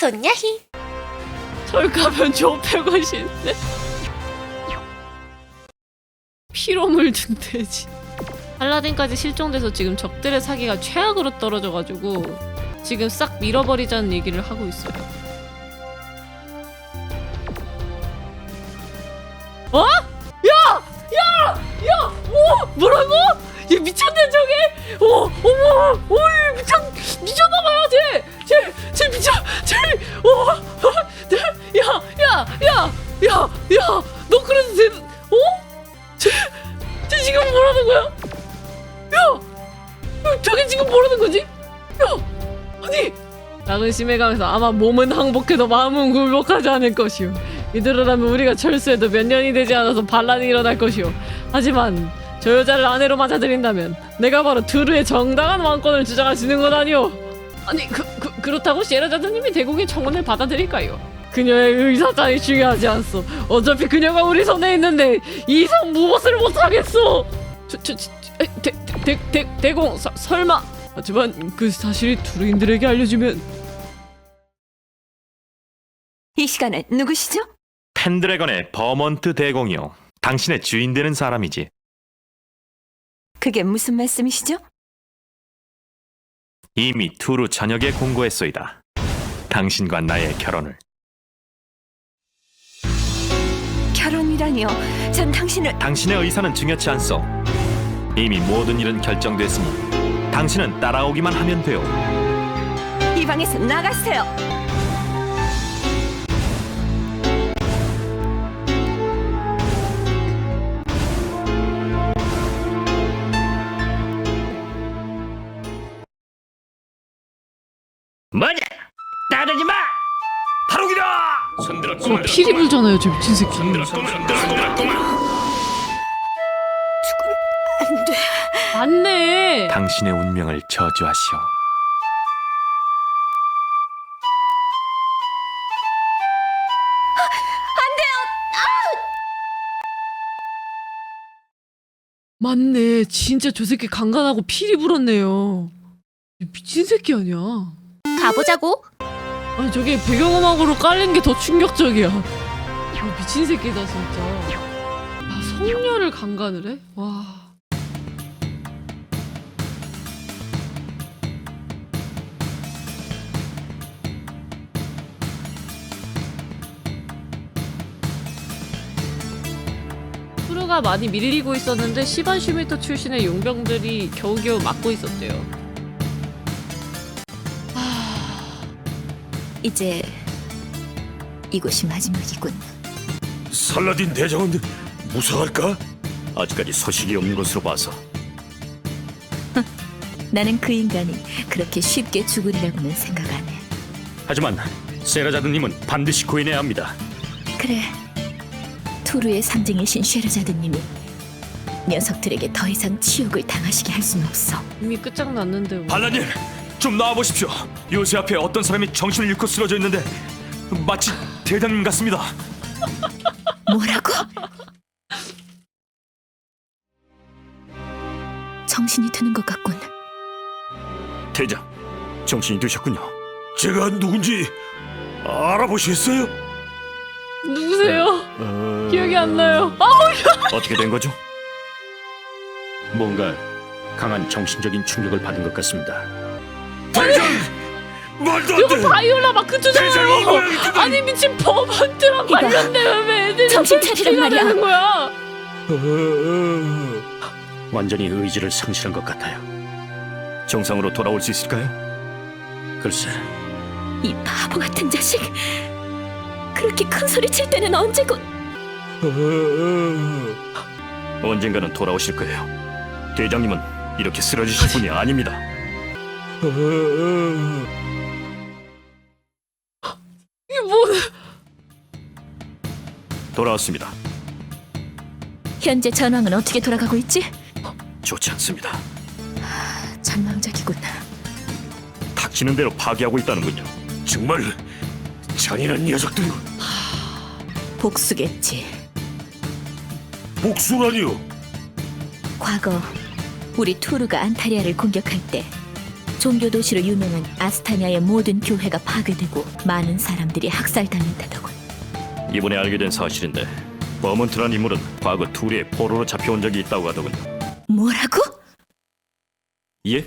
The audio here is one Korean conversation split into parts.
손야희 철가면 저 150인데 피로 물든 돼지 알라딘까지 실종돼서 지금 적들의 사기가 최악으로 떨어져가지고 지금 싹 밀어버리자는 얘기를 하고 있어요 어? 야! 야! 야! 뭐? 뭐라고? 얘 미쳤네 저게! 어! 어머! 어! 얘 미쳤... 미쳤나 심해가면서 아마 몸은 항복해도 마음은 굴복하지 않을 것이오. 이대로라면 우리가 철수해도 몇 년이 되지 않아서 반란이 일어날 것이오. 하지만 저 여자를 아내로 맞아들인다면 내가 바로 두루의 정당한 왕권을 주장할 수 있는 건 아니오. 아니 그, 그 그렇다고 시에라자드님이 대국의 청원을 받아들일까요? 그녀의 의사단이 중요하지 않소. 어차피 그녀가 우리 손에 있는데 이상 무엇을 못하겠소. 저저대대 대공 서, 설마. 하지만 그 사실이 두루인들에게 알려주면 이 시간에 누구시죠? 펜드래건의 버먼트 대공이요. 당신의 주인 되는 사람이지. 그게 무슨 말씀이시죠? 이미 투루 저녁에 공고했소이다. 당신과 나의 결혼을. 결혼이라니요. 전 당신을 당신의 의사는 중요치 않소. 이미 모든 일은 결정됐으니 당신은 따라오기만 하면 돼요. 이 방에서 나가세요. 뭐냐? 따르지 마! 바로기다! 어, 피리 불잖아요 저 미친 새끼. 안 돼. 맞네. 당신의 운명을 저주하시오. 맞네. 진짜 저 새끼 강간하고 피리 불었네요. 미친 새끼 아니야. 가보자고 아니 저게 배경음악으로 깔린 게 더 충격적이야. 아, 미친 새끼다 진짜. 아, 성녀를 강간을 해? 와. 프로가 많이 밀리고 있었는데 시반 슈미터 출신의 용병들이 겨우겨우 막고 있었대요. 이제 이곳이 마지막이군. 살라딘 대장은 무사할까? 아직까지 소식이 없는 것으로 봐서 나는 그 인간이 그렇게 쉽게 죽으리라고는 생각 안 해. 하지만 세라자드님은 반드시 구해내야 합니다 그래. 투르의 상징이신 쉐르자드님이 녀석들에게 더 이상 치욕을 당하시게 할 수는 없어. 이미 끝장났는데 뭐. 발라님 좀 나와보십시오 요새 앞에 어떤 사람이 정신을 잃고 쓰러져 있는데 마치 대장님 같습니다 뭐라고? 정신이 드는 것 같군. 대장 정신이 드셨군요 제가 누군지 알아보시겠어요? 누구세요? 기억이 안 나요. 아, 어떻게 된 거죠? 뭔가 강한 정신적인 충격을 받은 것 같습니다. 말도 안 이거 바이올라 이거야, 이거. 아니 미친 버먼트랑 이거 관련되면 왜 애들이 정신 차리란 말이야. 되는 거야? 완전히 의지를 상실한 것 같아요. 정상으로 돌아올 수 있을까요? 글쎄, 이 바보 같은 자식. 그렇게 큰 소리 칠 때는 언제고? 언젠가는 돌아오실 거예요. 대장님은 이렇게 쓰러지실 분이 아닙니다. 돌아왔습니다. 현재 전황은 어떻게 돌아가고 있지? 좋지 않습니다. 전망적이군. 닥치는 대로 파괴하고 있다는군요. 정말 잔인한 녀석들. 복수겠지. 복수라니요? 과거 우리 투르가 안타리아를 공격할 때 종교 도시로 유명한 아스타냐의 모든 교회가 파괴되고 많은 사람들이 학살당했다더군. 이번에 알게 된 사실인데 버먼트란 인물은 과거 투리의 포로로 잡혀온 적이 있다고 하더군요. 뭐라고? 예?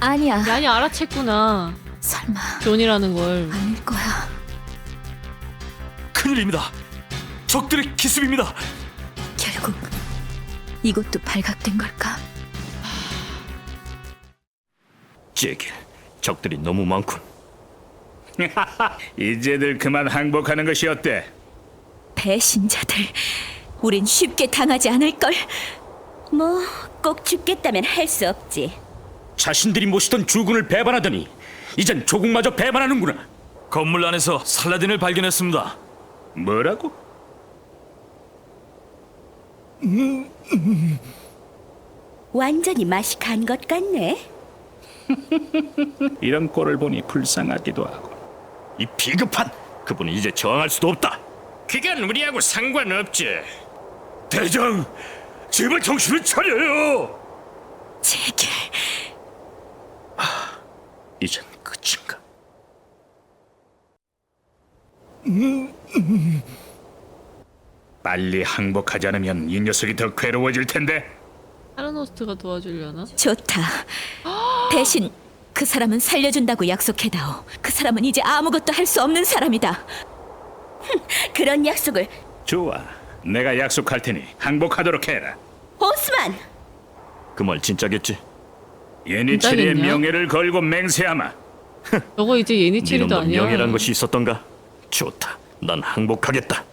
아니야. 많이 알아챘구나. 설마 존이라는 걸. 아닐 거야. 큰일입니다. 적들의 기습입니다. 결국 이곳도 발각된 걸까? 제길, 적들이 너무 많군. 이제들 그만 항복하는 것이 어때? 배신자들, 우린 쉽게 당하지 않을 걸. 뭐 꼭 죽겠다면 할 수 없지. 자신들이 모시던 주군을 배반하더니 이젠 조국마저 배반하는구나. 건물 안에서 살라딘을 발견했습니다. 뭐라고? 완전히 맛이 간 것 같네. 이런 꼴을 보니 불쌍하기도 하고. 이 비급한 그분은 이제 저항할 수도 없다. 그건 우리하고 상관없지. 대장, 제발 정신을 차려요. 제길, 이젠 끝인가? 빨리 항복하지 않으면 이 녀석이 더 괴로워질 텐데. 하르노스트가 도와주려나? 좋다. 대신 그 사람은 살려준다고 약속해다오. 그 사람은 이제 아무것도 할 수 없는 사람이다. 그런 약속을 좋아. 내가 약속할 테니 항복하도록 해라. 오스만 그 말 진짜겠지? 예니치리의 진짜겠냐? 명예를 걸고 맹세하마. 저거 이제 예니치리도 니놈도 아니야. 명예란 것이 있었던가? 좋다. 난 항복하겠다.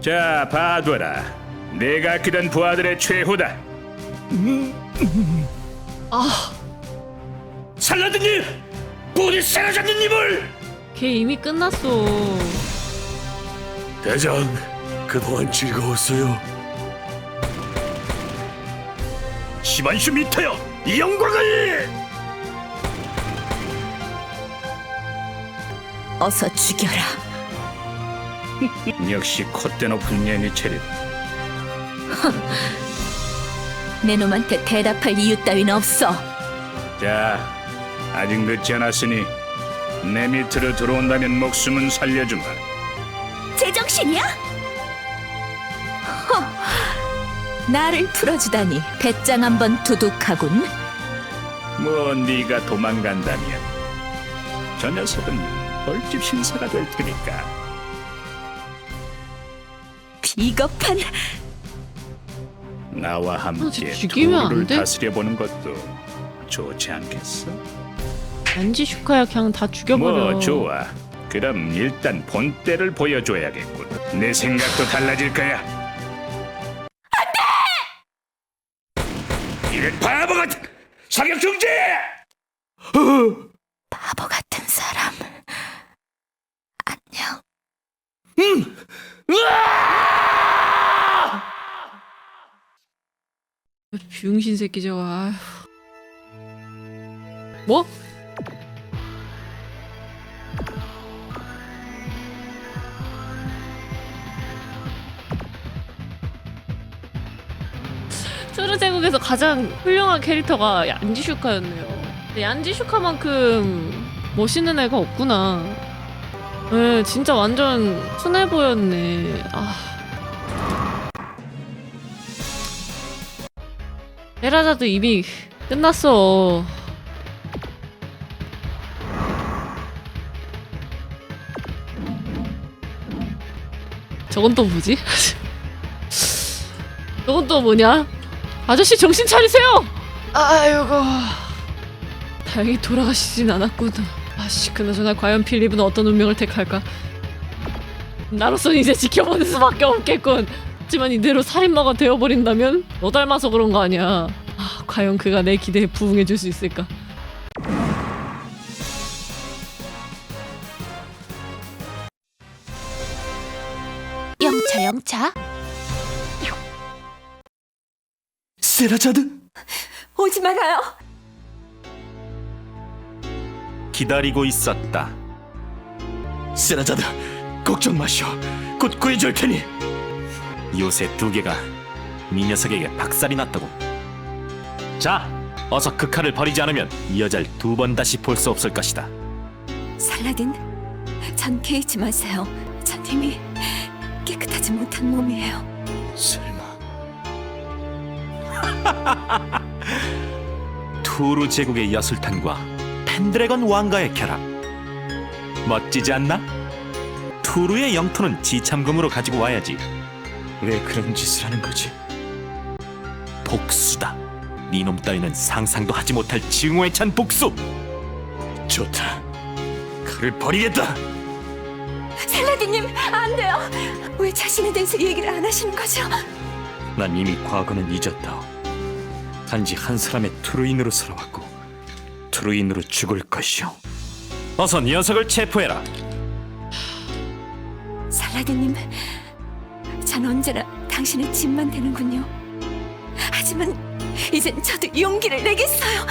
자, 봐둬라. 내가 아끼던 부하들의 최후다. 아, 살라드님! 부디 세라자드님을! 걔 이미 끝났어. 대장, 그동안 즐거웠어요. 시반슈 미터여, 이 영광을! 어서 죽여라. 역시 콧대 높은 예니 체리. 내 놈한테 대답할 이유 따윈 없어. 자, 아직 늦지 않았으니 내 밑으로 들어온다면 목숨은 살려주마. 제정신이야? 나를 풀어주다니 배짱 한번 두둑하군. 뭐 네가 도망간다면 저 녀석은 벌집 신사가 될 테니까. 비겁한 나와 아, 함께 진짜 죽이면 안 투를 돼? 다스려 보는 것도 좋지 않겠어? 안지 슈카야 그냥 다 죽여버려. 뭐 좋아. 그럼 일단 본때를 보여줘야겠군. 내 생각도 달라질 거야. 안돼! 이런 바보 같은 사격 중지! 바보 같은 사람. 안녕. 병신 새끼 저거. 아휴. 뭐? 트르제국에서 가장 훌륭한 캐릭터가 얀지슈카였네요. 근데 얀지슈카만큼 멋있는 애가 없구나. 네, 진짜 완전 순해 보였네. 아. 에라자도 이미 끝났어. 저건 또 뭐지? 저건 또 뭐냐? 아저씨 정신 차리세요! 아이고. 다행히 돌아가시진 않았구나. 아씨, 그나저나 과연 필립은 어떤 운명을 택할까? 나로선 이제 지켜보는 수밖에 없겠군. 하지만 이대로 살인마가 되어버린다면 너 닮아서 그런 거 아니야. 아, 과연 그가 내 기대에 부응해 줄 수 있을까? 영차 영차 세라자드? 오지 말아요. 기다리고 있었다. 세라자드, 걱정 마시오. 곧 구해줄 테니. 요새 두 개가 이 녀석에게 박살이 났다고. 자, 어서 그 칼을 버리지 않으면 이 여자를 두 번 다시 볼 수 없을 것이다. 살라딘, 전 개의치 마세요. 전 이미 깨끗하지 못한 몸이에요. 설마 투르 제국의 여술탄과 펜드래건 왕가의 결합. 멋지지 않나? 투르의 영토는 지참금으로 가지고 와야지. 왜 그런 짓을 하는 거지? 복수다. 네놈 따위는 상상도 하지 못할 증오에 찬 복수. 좋다. 칼을 버리겠다. 살라딘님, 안 돼요. 왜 자신에 대해서 얘기를 안 하시는 거죠? 난 이미 과거는 잊었다. 단지 한 사람의 트루인으로 살아왔고 트루인으로 죽을 것이오. 어서 녀석을 체포해라. 살라딘님, 전 언제나 당신의 짐만 되는군요. 하지만 이젠 저도 용기를 내겠어요.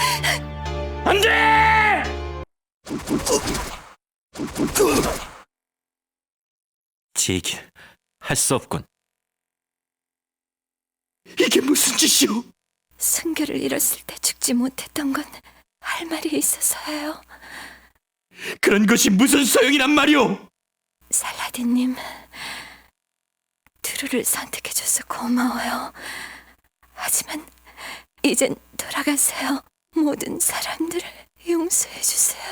제길 할 수 없군. 이게 무슨 짓이오? 순결을 잃었을 때 죽지 못했던 건 할 말이 있어서예요. 그런 것이 무슨 소용이란 말이오? 살라딘님, 두루를 선택해줘서 고마워요. 하지만 이젠 돌아가세요. 모든 사람들을 용서해 주세요.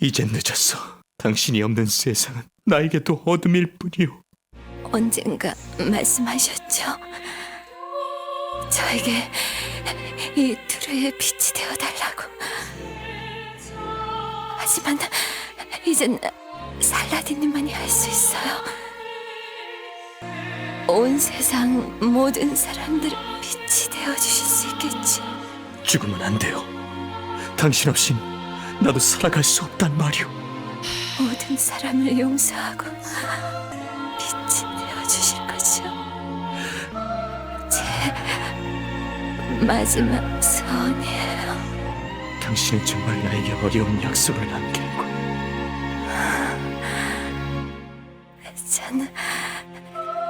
이젠 늦었어. 당신이 없는 세상은 나에게도 어둠일 뿐이오. 언젠가 말씀하셨죠. 저에게 이 두루의 빛이 되어 달라고. 하지만 이젠 살라딘님만이 할 수 있어요. 온 세상 모든 사람들의 빛이 되어 주실 수 있겠죠. 죽으면 안 돼요. 당신 없인 나도 살아갈 수 없단 말이오. 모든 사람을 용서하고 빛이 되어 주실 거죠. 제 마지막 소원이에요. 당신은 정말 나에게 어려운 약속을 남겼고 저는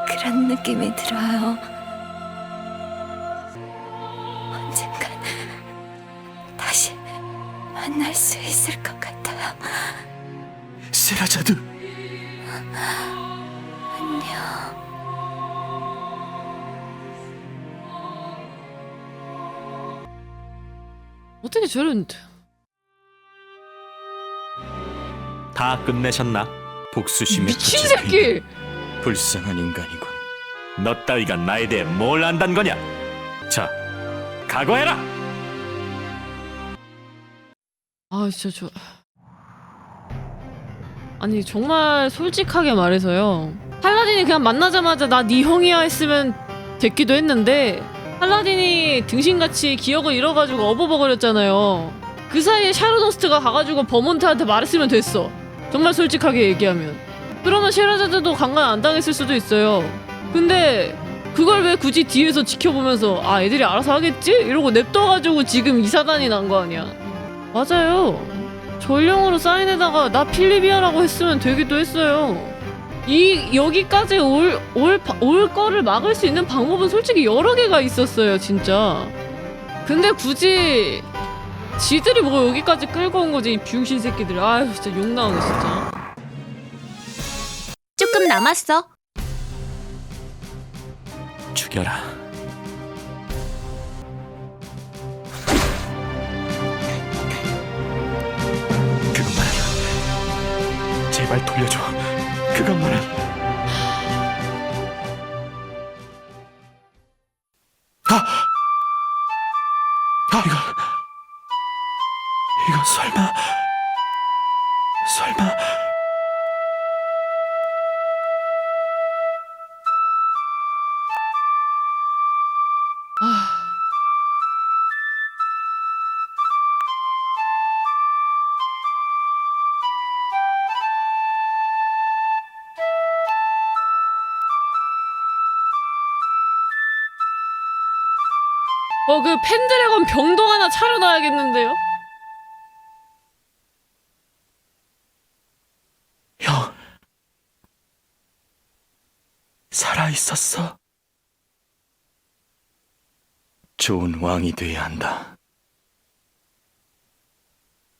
그런 느낌이 들어요. 만날 수 있을 것 같아요. 세라자드 안녕. 어떻게 저런 다 끝내셨나? 복수심에 미친 그 새끼! 불쌍한 인간이군. 너 따위가 나에 대해 뭘 안단 거냐? 자, 각오해라. 아 진짜 저 아니 정말 솔직하게 말해서요. 팔라딘이 그냥 만나자마자 나 네 형이야 했으면 됐기도 했는데 팔라딘이 등신같이 기억을 잃어가지고 업어버렸잖아요. 그 사이에 샤르노스트가 가가지고 버몬트한테 말했으면 됐어. 정말 솔직하게 얘기하면. 그러면 쉐라자드도 강간 안 당했을 수도 있어요. 근데 그걸 왜 굳이 뒤에서 지켜보면서 아 애들이 알아서 하겠지? 이러고 냅둬가지고 지금 이 사단이 난 거 아니야 맞아요. 전령으로 사인에다가 나 필리비아라고 했으면 되기도 했어요. 이 여기까지 올 올 올 거를 막을 수 있는 방법은 솔직히 여러 개가 있었어요, 진짜. 근데 굳이 지들이 뭐 여기까지 끌고 온 거지, 이 병신 새끼들. 아유, 진짜 욕 나오네, 진짜. 조금 남았어. 죽여라. 제발 돌려줘. 그것만은. 어, 그 팬드래곤 병동 하나 차려놔야겠는데요? 형. 살아있었어? 좋은 왕이 돼야 한다.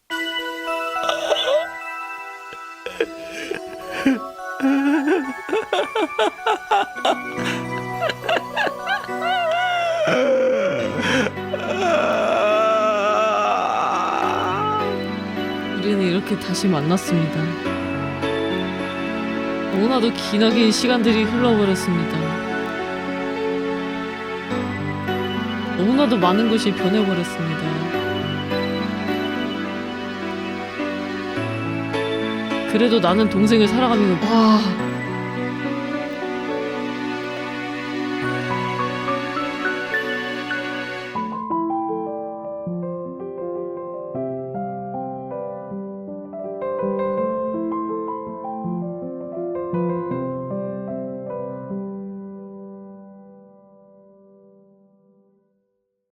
이렇게 다시 만났습니다. 너무나도 기나긴 시간들이 흘러버렸습니다. 너무나도 많은 것이 변해버렸습니다. 그래도 나는 동생을 사랑하면 와